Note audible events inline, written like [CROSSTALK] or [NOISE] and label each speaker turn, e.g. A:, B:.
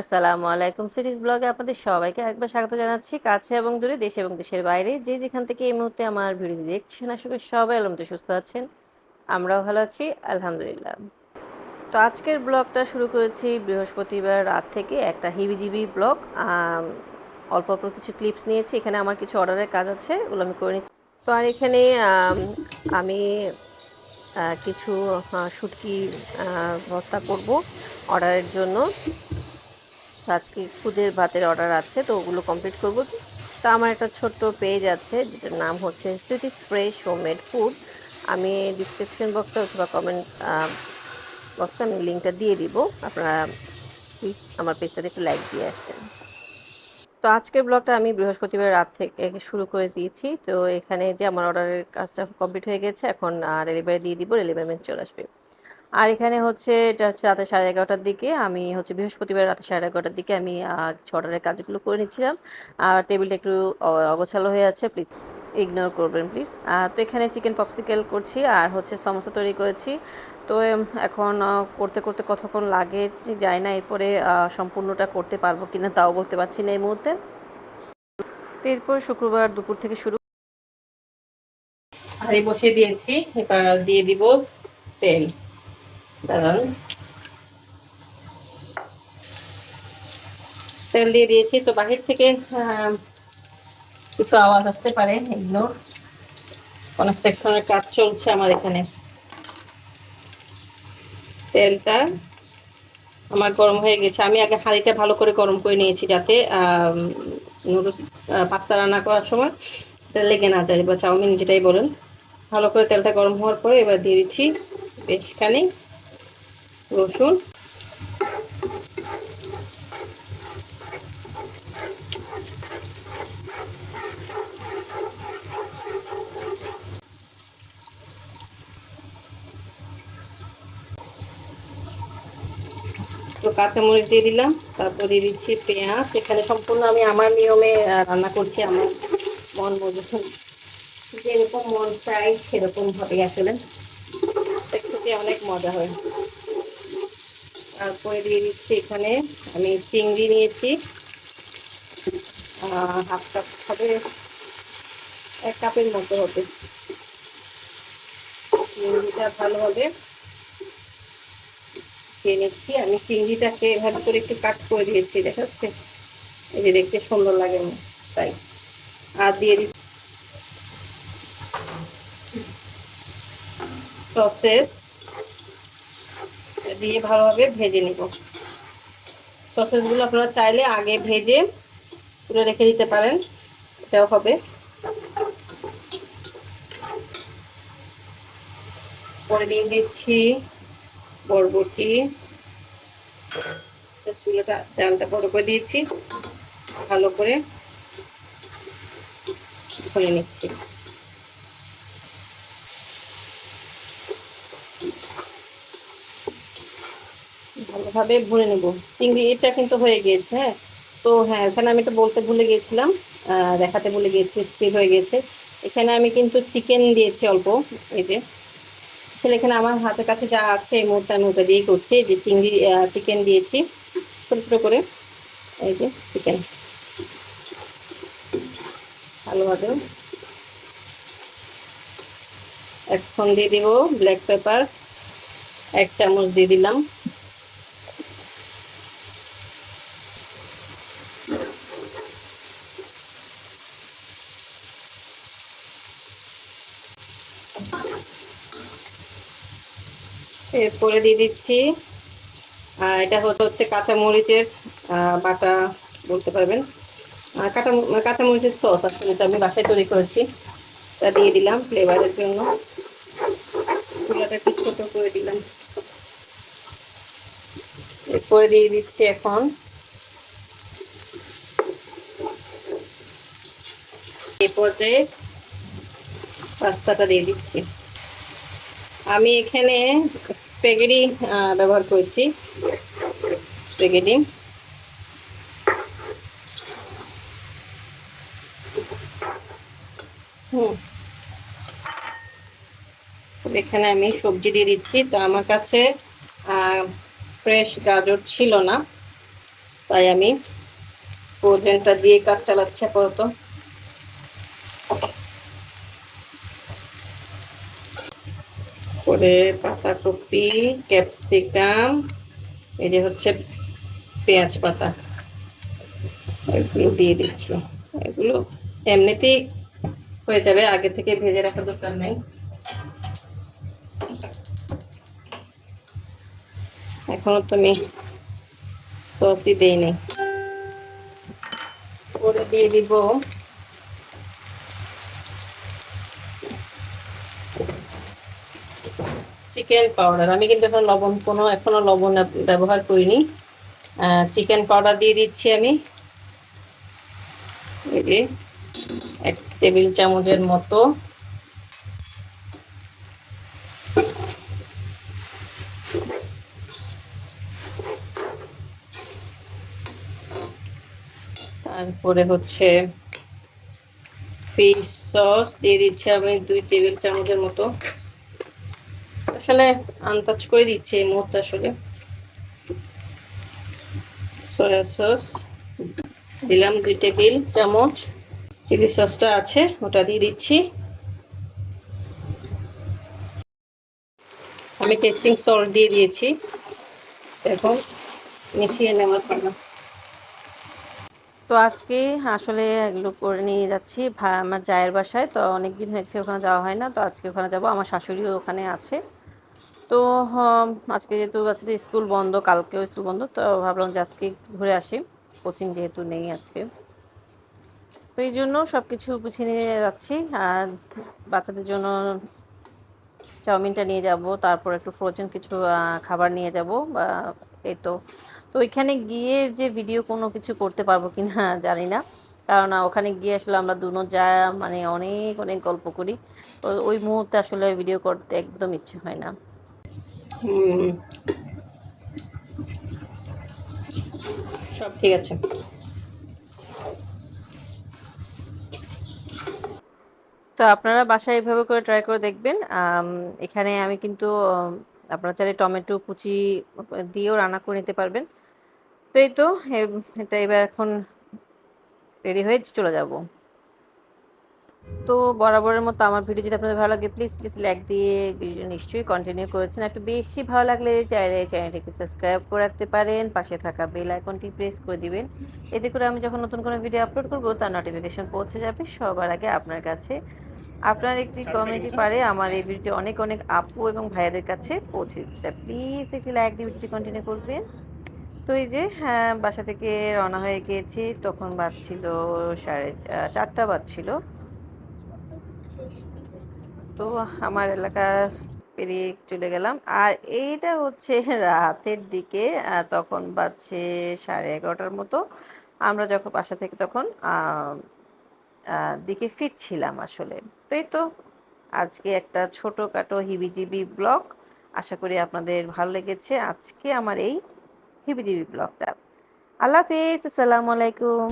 A: আসসালামু আলাইকুম সিরিজ ব্লগে আপনাদের সবাইকে একবার স্বাগত জানাচ্ছি কাছে এবং দূরে, দেশ এবং দেশের বাইরে। যে যেখান থেকে এই মুহূর্তে আমার ভিডিও দেখছেন আসলে সবাই আলমতে সুস্থ আছেন, আমরাও ভালো আছি, আলহামদুলিল্লাহ। তো আজকের ব্লগটা শুরু করেছি বৃহস্পতিবার রাত থেকে একটা হিবিজিবি ব্লগ। অল্প অল্প কিছু ক্লিপস নিয়েছি, এখানে আমার কিছু অর্ডারের কাজ আছে, ওগুলো আমি করে নিচ্ছি। তো আর এখানে, আমি কিছু শুটকি ভর্তা করব অর্ডারের জন্য। তো আজকে খুদের ভাতের অর্ডার আছে, তো ওগুলো কমপ্লিট করব। তো আমার একটা ছোট্ট পেজ আছে, যেটার নাম হচ্ছে ইজ ফ্রেশ হোমমেড ফুড আমি ডিসক্রিপশন বক্সে অথবা কমেন্ট বক্সে আমি লিঙ্কটা দিয়ে দিব। আপনারা প্লিজ আমার পেজটাতে একটু লাইক দিয়ে আসবেন। তো আজকের ব্লগটা আমি বৃহস্পতিবার রাত থেকে শুরু করে দিয়েছি। তো এখানে যে আমার অর্ডারের কাজটা কমপ্লিট হয়ে গেছে, এখন ডেলিভারি দিয়ে দিব ডেলিভারি চলে আসবে। আর এখানে হচ্ছে এটা হচ্ছে রাতে সাড়ে এগারোটার দিকে। আমি হচ্ছে বৃহস্পতিবার রাতে সাড়ে এগারোটার দিকে আমি অর্ডারের কাজগুলো করে নিচ্ছিলাম। আর টেবিলটা একটু অগোছালো হয়ে আছে প্লিজ ইগনোর করবেন প্লিজ তো এখানে চিকেন পপসিকেল করছি আর হচ্ছে সমোসা তৈরি করেছি। তো এখন করতে করতে কতক্ষণ লাগে যায় না, এরপরে সম্পূর্ণটা করতে পারব কিনা তাও বলতে পারছি না এই মুহূর্তে। তো এরপর শুক্রবার দুপুর থেকে শুরু হাঁড়ি বসিয়ে দিয়েছি, এবার দিয়ে দিব তেল। দাঁড়ান। তেল দিয়ে দিয়েছি, তো বাহির থেকে কিছু আওয়াজ আসতে পারে, এগুলো। কনস্ট্রাকশনের কাজ চলছে আমার এখানে। তেলটা আমার গরম হয়ে গেছে। আমি আগে হাঁড়িটা ভালো করে গরম করে নিয়েছি যাতে নুডলস পাস্তা রান্না করার সময় তেল লেগে না যায়, বা চাউমিন যেটাই বলেন। ভালো করে তেলটা গরম হওয়ার পরে এবার দিয়ে দিচ্ছি বেশ খানিক। রসুন। তো কাঁচামরিচ দিয়ে দিলাম, তারপর দিয়ে দিচ্ছি পেঁয়াজ। এখানে সম্পূর্ণ আমি আমার নিয়মে রান্না করছি, আমার মন মতো যেরকম মন চাই সেরকম ভাবে আসলে। খেতে অনেক মজা হয়। তারপরে দিয়ে দিচ্ছি এখানে আমি চিংড়ি নিয়েছি। হাফ কাপ হবে, এক কাপের মতো হবে। চিংড়িটা ভালোভাবে খেয়ে নিচ্ছি। আমি চিংড়িটাকে এভাবে করে একটু কাট করে দিয়েছি দেখা যাচ্ছে এই যে দেখতে সুন্দর লাগে তাই। আর দিয়ে দিচ্ছি সসেস। দিয়ে ভালোভাবে ভেজে নিব। সসেসগুলো আপনারা চাইলে আগে ভেজে তুলে রেখে দিতে পারেন, এটাও হবে। পরে দিয়ে দিচ্ছি বরবটি। চুলাটা চালটা বড় করে দিয়েছি, ভালো করে ধরে নিচ্ছি। ভালোভাবে ভরে নেব। চিংড়ি এটা কিন্তু হয়ে গিয়েছে হ্যাঁ? তো হ্যাঁ এখানে আমি এটা বলতে ভুলে গিয়েছিলাম দেখাতে ভুলে গিয়েছি স্পিড হয়ে গেছে এখানে আমি কিন্তু চিকেন দিয়েছি অল্প, এই যে। আসলে এখানে আমার হাতের কাছে যা আছে এই মুহূর্তে আমি ওটা দিয়েই করছি যে চিংড়ি চিকেন দিয়েছি, ছোটো ছোটো করে, এই যে চিকেন। ভালোভাবে এখন দিয়ে দিব ব্ল্যাক পেপার এক চামচ দিয়ে দিলাম। এরপরে দিয়ে দিচ্ছি। এটা হচ্ছে হচ্ছে কাঁচা মরিচের বাটা বলতে পারবেন। কাঁচা কাঁচা মরিচের সস আসলে এটা আমি বাসায় তৈরি করেছি। তা দিয়ে দিলাম ফ্লেভারের জন্য। চুলাটা একটু ছোট করে দিলাম। এরপরে দিয়ে দিচ্ছি এখন এই পর্যায়ে পাস্তাটা দিয়ে দিচ্ছি। আমি এখানে স্পেগেটি ব্যবহার করেছি। স্পেগেটি হুম। এখানে আমি সবজি দিয়ে দিচ্ছি। তো আমার কাছে ফ্রেশ গাজর ছিল না। তাই আমি ফ্রোজেনটা দিয়ে কাজ চালাচ্ছি আপাতত। করে পাতাকপি, ক্যাপসিকাম, এই যে হচ্ছে পেঁয়াজ পাতা, এগুলো দিয়ে দিচ্ছি। এগুলো এমনিতেই হয়ে যাবে, আগে থেকে ভেজে রাখা দরকার নেই। এখনও তো আমি সসই দিইনি। করে দিয়ে দিব চিকেন পাউডার আমি কিন্তু এখন লবণ, কোনো এখনও লবণ ব্যবহার করিনি। চিকেন পাউডার দিয়ে দিচ্ছি আমি। এই যে, এক টেবিল চামচের মতো। তারপরে হচ্ছে ফিশ সস দিয়ে দিচ্ছি আমি দুই টেবিল চামচের মতো। আসলে আন্দাজ করে দিচ্ছে এই মুহূর্তে আসলে। সয়া সস দিলাম দুই টেবিল চামচ। চিলি সসটা আছে, ওটা দিয়ে দিচ্ছি। আমি টেস্টিং সল্ট দিয়ে দিয়েছি। এখন মিশিয়ে নেওয়ার পালা। তো আজকে আসলে এগুলো করে নিয়ে যাচ্ছি আমার জায়ের বাসায়। তো অনেক দিন হয়েছে ওখানে যাওয়া হয় না, তো আজকে ওখানে যাব। আমার শাশুড়িও ওখানে আছে। তো আজকে যেহেতু বাচ্চাদের স্কুল বন্ধ, কালকেও স্কুল বন্ধ, তো ভাবলাম যে আজকে ঘুরে আসি। কোচিং যেহেতু নেই আজকে। তো এই জন্য সব কিছু গুছিয়ে নিয়ে যাচ্ছি। আর বাচ্চাদের জন্য চাউমিনটা নিয়ে যাব, তারপর একটু ফ্রোজেন কিছু খাবার নিয়ে যাব, বা এই তো। তো ওইখানে গিয়ে যে ভিডিও কোনো কিছু করতে পারব কি না [LAUGHS] জানি না। কারণ ওখানে গিয়ে আসলে আমরা দুনো যা মানে অনেক অনেক গল্প করি। ওই মুহূর্তে আসলে ভিডিও করতে একদম ইচ্ছে হয় না। সব ঠিক আছে। তো আপনারা বাসায় এভাবে করে ট্রাই করে দেখবেন। এখানে আমি কিন্তু আপনারা চাইলে টমেটো, কুচি দিয়েও রান্না করে নিতে পারবেন। তো এই তো এটা এবার এখন রেডি হয়ে চলে যাব। তো বরাবরের মতো আমার ভিডিও যদি আপনাদের ভালো লাগে প্লিজ প্লিজ লাইক দিয়ে ভিডিও নিশ্চয়ই কন্টিনিউ করেছেন। একটু বেশি ভালো লাগলে চাইলে চ্যানেলটিকে সাবস্ক্রাইব করে রাখতে পারেন পাশে থাকা বেল আইকনটি প্রেস করে দিবেন। এতে করে আমি যখন নতুন কোনো ভিডিও আপলোড করব তার নোটিফিকেশন পৌঁছে যাবে সবার আগে আপনার কাছে। আপনার একটি কমেন্টই পারে আমার এই ভিডিওটি অনেক অনেক আপু এবং ভাইয়াদের কাছে পৌঁছে দিতে প্লিজ একটি লাইক দিয়ে ভিডিওটি কন্টিনিউ করবেন। তো এই যে হ্যাঁ বাসা থেকে রওনা হয়ে গিয়েছি। তখন বাজছিল সাড়ে চারটা বাজছিল। তো আমার এলাকা পেরিয়ে চলে গেলাম। আর এইটা হচ্ছে রাতের দিকে তখন বাজছে সাড়ে এগারোটার মতো। আমরা যখন বাসা থেকে তখন দিকে ফিরছিলাম আসলে। তো এই তো আজকে একটা ছোটোখাটো হিবিজিবি ব্লগ। আশা করি আপনাদের ভালো লেগেছে। আজকে আমার এই হিবিজিবি ব্লগটা। আল্লাহ হাফিজ, আসসালামু আলাইকুম।